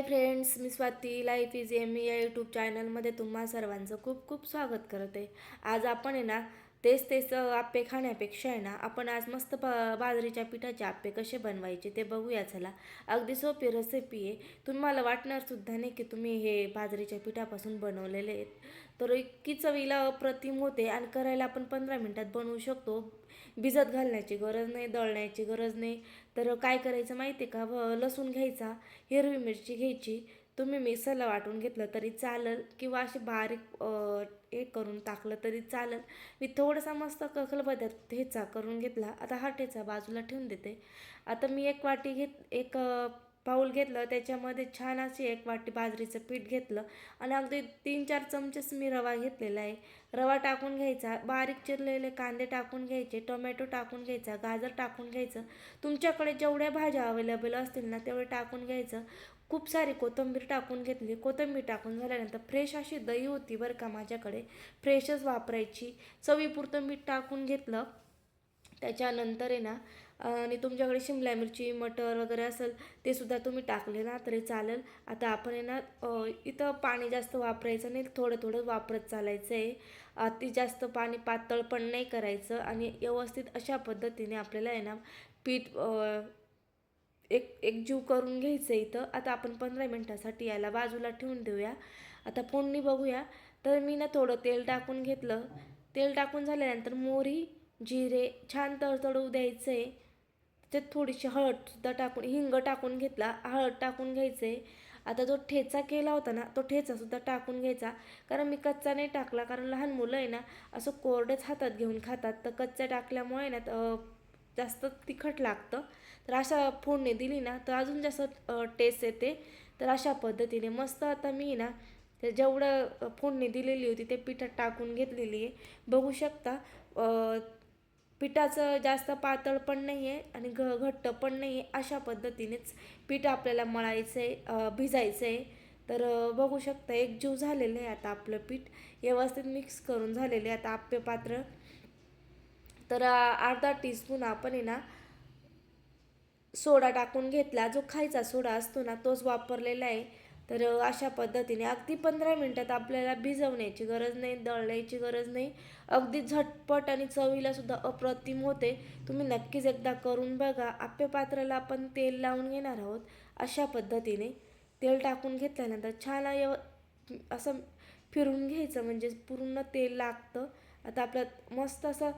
हाय friends मी Swati. Life is M या YouTube चॅनलमध्ये तुम्हा सर्वांचं खूप खूप स्वागत करते. आज आपण आहे ना तेच तेच आप्पे खाण्यापेक्षा आहे ना आपण आज मस्त ब बाजरीच्या पिठाचे आप्पे कसे बनवायचे ते बघूया चला. अगदी सोपी रेसिपी आहे. तुम्हाला वाटणार सुद्धा नाही की तुम्ही हे बाजरीच्या पिठापासून बनवलेले आहेत. तर इतकी चवीला अप्रतिम होते आणि करायला आपण पंधरा मिनटात बनवू शकतो. भिजत घालण्याची गरज नाही दळण्याची गरज नाही. तर काय करायचं माहिती आहे का? व लसूण घ्यायचा हिरवी मिरची घ्यायची तुम्ही मिक्सरला वाटून घेतलं तरी चालेल किंवा असे बारीक हे करून टाकलं तरी चालेल. मी थोडासा मस्त कखलबद्दल ठेचा करून घेतला. आता हा ठेचा बाजूला ठेवून देते. आता मी एक वाटी घेत एक पाऊल घेतलं त्याच्यामध्ये छान अशी एक वाटी बाजरीचं पीठ घेतलं आणि अगदी तीन चार चमचेच मी रवा घेतलेला आहे. रवा टाकून घ्यायचा बारीक चिरलेले कांदे टाकून घ्यायचे टोमॅटो टाकून घ्यायचा गाजर टाकून घ्यायचं. तुमच्याकडे जेवढ्या भाज्या अवेलेबल असतील ना तेवढे टाकून घ्यायचं. खूप सारी कोथिंबीर टाकून घेतली. कोथिंबीर टाकून झाल्यानंतर फ्रेश अशी दही होती बरं का माझ्याकडे. फ्रेशच वापरायची. चवीपुरतं मीठ टाकून घेतलं. त्याच्यानंतर आहे ना आणि तुमच्याकडे शिमला मिरची मटर वगैरे असेल ते सुद्धा तुम्ही टाकले ना तरी चालेल. आता आपण आहे ना इथं पाणी जास्त वापरायचं नाही थोडं थोडं वापरत चालायचं आहे अति जास्त पाणी पातळ पण नाही करायचं आणि व्यवस्थित अशा पद्धतीने आपल्याला आहे ना पीठ एक एक एकजीव करून घ्यायचं इथं. आता आपण पंधरा मिनटासाठी याला बाजूला ठेवून देऊया. आता फोडणी बघूया. तर मी ना थोडं तेल टाकून घेतलं. तेल टाकून झाल्यानंतर मोहरी जिरे छान तळतळू द्यायचं. आहे त्याच्यात थोडीशी हळदसुद्धा टाकून हिंग टाकून घेतला. हळद टाकून घ्यायचं. आहे आता जो ठेचा केला होता ना तो ठेचासुद्धा टाकून घ्यायचा. कारण मी कच्चा नाही टाकला कारण लहान मुलं आहे ना असं कोरडेच हातात घेऊन खातात. तर कच्चा टाकल्यामुळे ना जास्त तिखट लागतं. तर अशा फोडणी दिली ना तर अजून जास्त टेस्ट येते. तर अशा पद्धतीने मस्त आता मी ना जेवढं फोडणी दिलेली होती ते पिठात टाकून घेतलेली आहे. बघू शकता पिठाचं जास्त पातळ पण नाही आहे आणि घ घट्ट पण नाही आहे अशा पद्धतीनेच पीठ आपल्याला मळायचं आहे भिजायचं आहे तर बघू शकता एक जीव झालेलं आहे आता आपलं पीठ. व्यवस्थित मिक्स करून झालेलं आहे आता आप्य पात्र. तर अर्धा टीस्पून आपण आहे ना सोडा टाकून घेतला. जो खायचा सोडा असतो ना तोच वापरलेला आहे. तर अशा पद्धतीने अगदी पंधरा मिनटात आपल्याला भिजवण्याची गरज नाही दळण्याची गरज नाही. अगदी झटपट आणि चवीला सुद्धा अप्रतिम होते. तुम्ही नक्कीच एकदा करून बघा. आप्य पात्राला आपण तेल लावून घेणार आहोत. अशा पद्धतीने तेल टाकून घेतल्यानंतर छान यव असं फिरून घ्यायचं. म्हणजे पूर्ण तेल लागतं. आता आपलं मस्त असं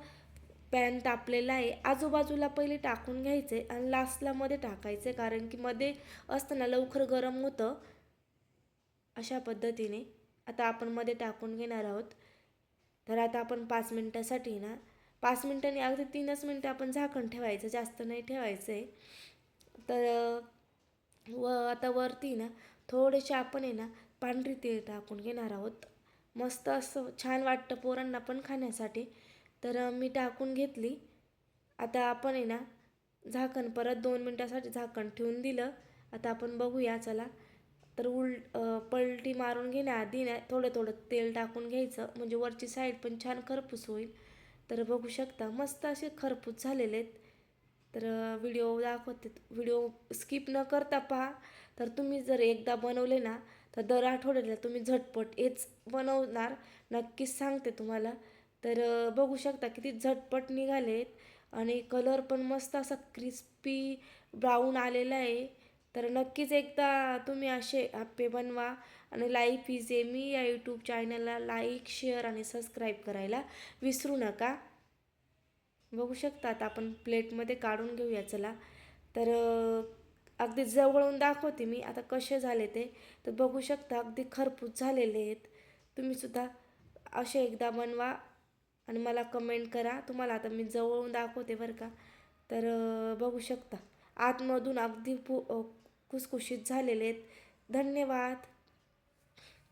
पॅन तापलेला आहे. आजूबाजूला पहिले टाकून घ्यायचे आणि लास्टला मध्ये टाकायचे. कारण की मध्ये असताना लवकर गरम होतं. अशा पद्धतीने आता आपण मध्ये टाकून घेणार आहोत. तर आता आपण पाच मिनटासाठी ना पाच मिनटांनी अगदी तीनच मिनटं आपण झाकण ठेवायचं जास्त नाही ठेवायचं आहे तर व आता वरती ना थोडेसे आपण आहे ना पांढरी तीळ टाकून घेणार आहोत. मस्त असं छान वाटतं पोरांना पण खाण्यासाठी. तर मी टाकून घेतली. आता आपण आहे ना झाकण परत दोन मिनटासाठी झाकण ठेवून दिलं. आता आपण बघूया चला. तर उल पलटी मारून घेण्याआधी ना थोडं थोडं तेल टाकून घ्यायचं. म्हणजे वरची साईड पण छान खरपूस होईल. तर बघू शकता मस्त असे खरपूस झालेले आहेत. तर व्हिडिओ दाखवते व्हिडिओ स्किप न करता पहा. तर तुम्ही जर एकदा बनवले ना तर दर आठवड्याला तुम्ही झटपट हेच बनवणार. नक्कीच सांगते तुम्हाला. तर बघू शकता किती झटपट निघालेत. आणि कलर पण मस्त असा क्रिस्पी ब्राऊन आलेला आहे. तर नक्कीच एकदा तुम्ही असे आप्पे बनवा आणि लाईफ इज ए मी या यूट्यूब चॅनलला लाईक शेअर आणि सबस्क्राईब करायला विसरू नका. बघू शकता आता आपण प्लेटमध्ये काढून घेऊया चला. तर अगदी जवळून दाखवते मी आता कसे झाले ते. तर बघू शकता अगदी खरपूस झालेले आहेत. तुम्हीसुद्धा असे एकदा बनवा आणि मला कमेंट करा. तुम्हाला आता मी जवळून दाखवते बरं का. तर बघू शकता आतमधून अगदी पु खुसखुशीत झालेले आहेत धन्यवाद.